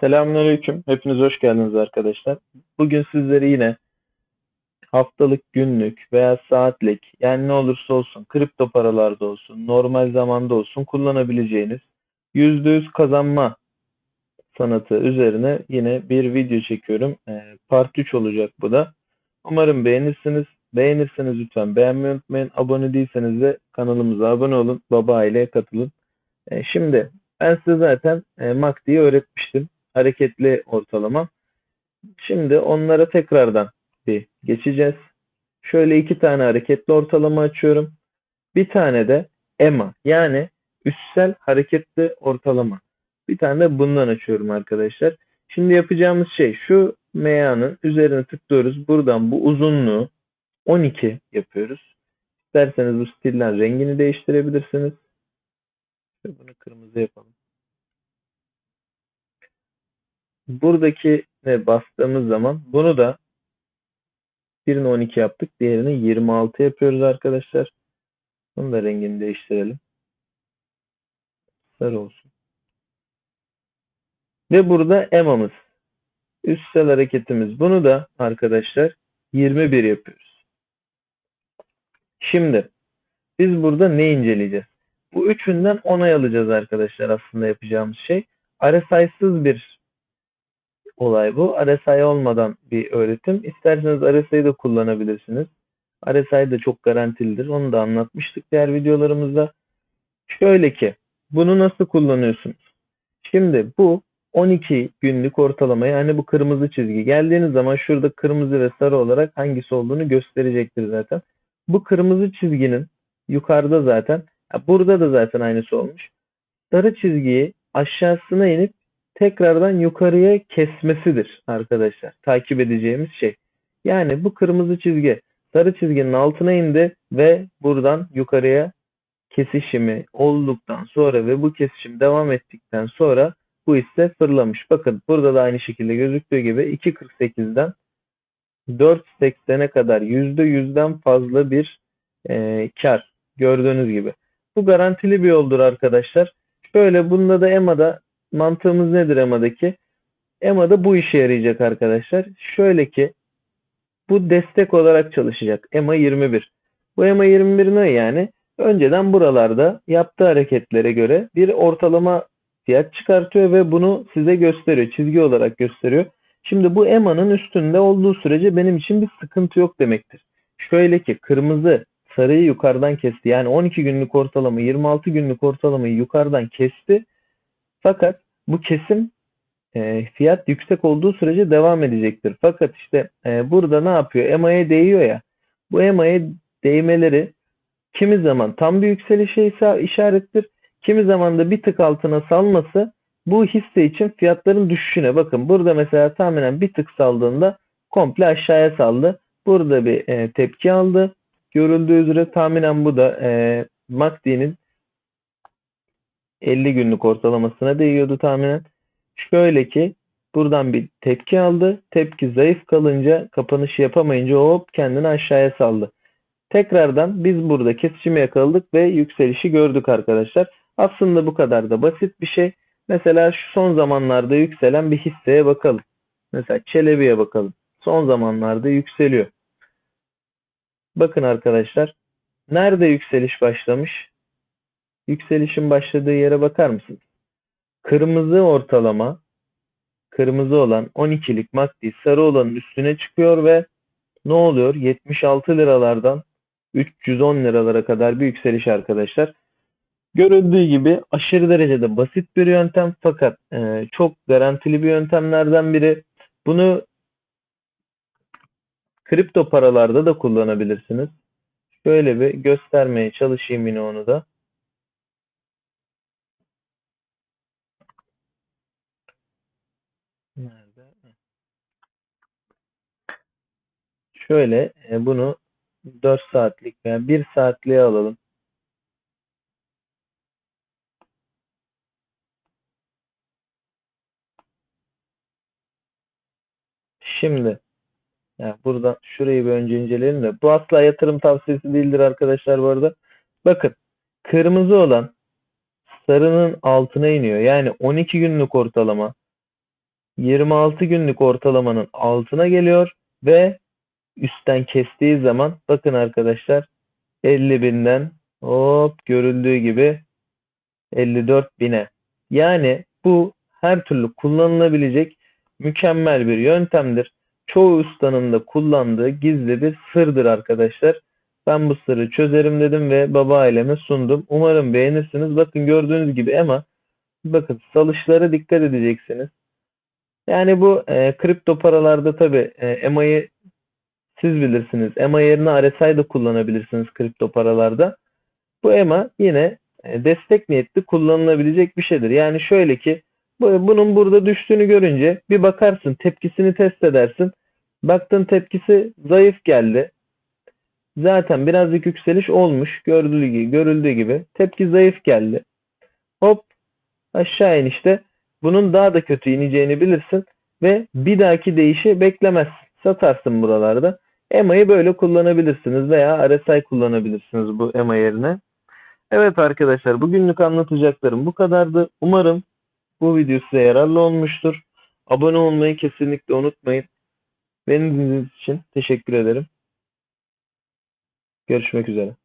Selamünaleyküm. Hepiniz hoş geldiniz arkadaşlar. Bugün sizlere yine haftalık, günlük veya saatlik yani ne olursa olsun kripto paralarda olsun, normal zamanda olsun kullanabileceğiniz %100 kazanma sanatı üzerine yine bir video çekiyorum. Ee, Part 3 olacak bu da. Umarım beğenirsiniz. Beğenirseniz lütfen beğenmeyi unutmayın. Abone değilseniz de kanalımıza abone olun. Baba aileye katılın. Ee, Şimdi ben size zaten e, MACD'yi öğretmiştim hareketli ortalama. Şimdi onlara tekrardan bir geçeceğiz. Şöyle iki tane hareketli ortalama açıyorum. Bir tane de EMA yani üstsel hareketli ortalama. Bir tane de bundan açıyorum arkadaşlar. Şimdi yapacağımız şey şu MA'nın üzerine tıklıyoruz. Buradan bu uzunluğu 12 yapıyoruz. İsterseniz bu stilden rengini değiştirebilirsiniz. Bunu kırmızı yapalım. Buradaki bastığımız zaman bunu da birini 12 yaptık. Diğerini 26 yapıyoruz arkadaşlar. Bunu da rengini değiştirelim. Sarı olsun. Ve burada EMA'mız. Üstsel hareketimiz. Bunu da arkadaşlar 21 yapıyoruz. Şimdi biz burada ne inceleyeceğiz? Bu üçünden onay alacağız arkadaşlar aslında yapacağımız şey. RSI'sız bir olay bu. RSI olmadan bir öğretim. İsterseniz RSI'yi de kullanabilirsiniz. RSI de çok garantilidir. Onu da anlatmıştık diğer videolarımızda. Şöyle ki bunu nasıl kullanıyorsunuz? Şimdi bu 12 günlük ortalama yani bu kırmızı çizgi geldiğiniz zaman şurada kırmızı ve sarı olarak hangisi olduğunu gösterecektir zaten. Bu kırmızı çizginin yukarıda zaten burada da zaten aynısı olmuş. Sarı çizgiyi aşağısına inip tekrardan yukarıya kesmesidir arkadaşlar. Takip edeceğimiz şey. Yani bu kırmızı çizgi sarı çizginin altına indi ve buradan yukarıya kesişimi olduktan sonra ve bu kesişim devam ettikten sonra bu ise fırlamış. Bakın burada da aynı şekilde gözüktüğü gibi 2.48'den 4.80'e kadar %100'den fazla bir e, kar gördüğünüz gibi. Bu garantili bir yoldur arkadaşlar. Şöyle bunda da EMA'da mantığımız nedir EMA'daki? EMA'da bu işe yarayacak arkadaşlar. Şöyle ki bu destek olarak çalışacak. EMA 21. Bu EMA 21 ne yani? Önceden buralarda yaptığı hareketlere göre bir ortalama fiyat çıkartıyor ve bunu size gösteriyor. Çizgi olarak gösteriyor. Şimdi bu EMA'nın üstünde olduğu sürece benim için bir sıkıntı yok demektir. Şöyle ki kırmızı sarıyı yukarıdan kesti. Yani 12 günlük ortalama 26 günlük ortalamayı yukarıdan kesti. Fakat bu kesim e, fiyat yüksek olduğu sürece devam edecektir. Fakat işte e, burada ne yapıyor? EMA'ya değiyor ya. Bu EMA'ya değmeleri kimi zaman tam bir yükselişe işarettir. Kimi zaman da bir tık altına salması bu hisse için fiyatların düşüşüne bakın. Burada mesela tahminen bir tık saldığında komple aşağıya saldı. Burada bir e, tepki aldı. Görüldüğü üzere tahminen bu da e, MACD'nin 50 günlük ortalamasına değiyordu tahminen. Şöyle ki buradan bir tepki aldı. Tepki zayıf kalınca kapanış yapamayınca hop kendini aşağıya saldı. Tekrardan biz burada kesişimi yakaladık ve yükselişi gördük arkadaşlar. Aslında bu kadar da basit bir şey. Mesela şu son zamanlarda yükselen bir hisseye bakalım. Mesela Çelebi'ye bakalım. Son zamanlarda yükseliyor. Bakın arkadaşlar. Nerede yükseliş başlamış? Yükselişin başladığı yere bakar mısınız? Kırmızı ortalama, kırmızı olan 12'lik MACD sarı olanın üstüne çıkıyor ve ne oluyor? 76 liralardan 310 liralara kadar bir yükseliş arkadaşlar. Görüldüğü gibi aşırı derecede basit bir yöntem fakat e, çok garantili bir yöntemlerden biri. Bunu kripto paralarda da kullanabilirsiniz. Şöyle bir göstermeye çalışayım yine onu da. Nerede? Şöyle e, bunu 4 saatlik veya 1 saatliğe alalım. Şimdi yani buradan şurayı bir önce inceleyelim de bu asla yatırım tavsiyesi değildir arkadaşlar bu arada. Bakın kırmızı olan sarının altına iniyor. Yani 12 günlük ortalama 26 günlük ortalamanın altına geliyor ve üstten kestiği zaman bakın arkadaşlar 50 binden hop görüldüğü gibi 54 bine. Yani bu her türlü kullanılabilecek mükemmel bir yöntemdir. Çoğu ustanın da kullandığı gizli bir sırdır arkadaşlar. Ben bu sırrı çözerim dedim ve baba aileme sundum. Umarım beğenirsiniz. Bakın gördüğünüz gibi ama bakın salışlara dikkat edeceksiniz. Yani bu e, kripto paralarda tabi e, EMA'yı siz bilirsiniz. EMA yerine RSI de kullanabilirsiniz kripto paralarda. Bu EMA yine e, destek niyetli kullanılabilecek bir şeydir. Yani şöyle ki bu- bunun burada düştüğünü görünce bir bakarsın tepkisini test edersin. Baktın tepkisi zayıf geldi. Zaten birazcık yükseliş olmuş gördüğü gibi, görüldüğü gibi. Tepki zayıf geldi. Hop aşağı in işte. Bunun daha da kötü ineceğini bilirsin ve bir dahaki değişi beklemezsin. Satarsın buralarda. EMA'yı böyle kullanabilirsiniz veya RSI kullanabilirsiniz bu EMA yerine. Evet arkadaşlar bugünlük anlatacaklarım bu kadardı. Umarım bu video size yararlı olmuştur. Abone olmayı kesinlikle unutmayın. Beni dinlediğiniz için teşekkür ederim. Görüşmek üzere.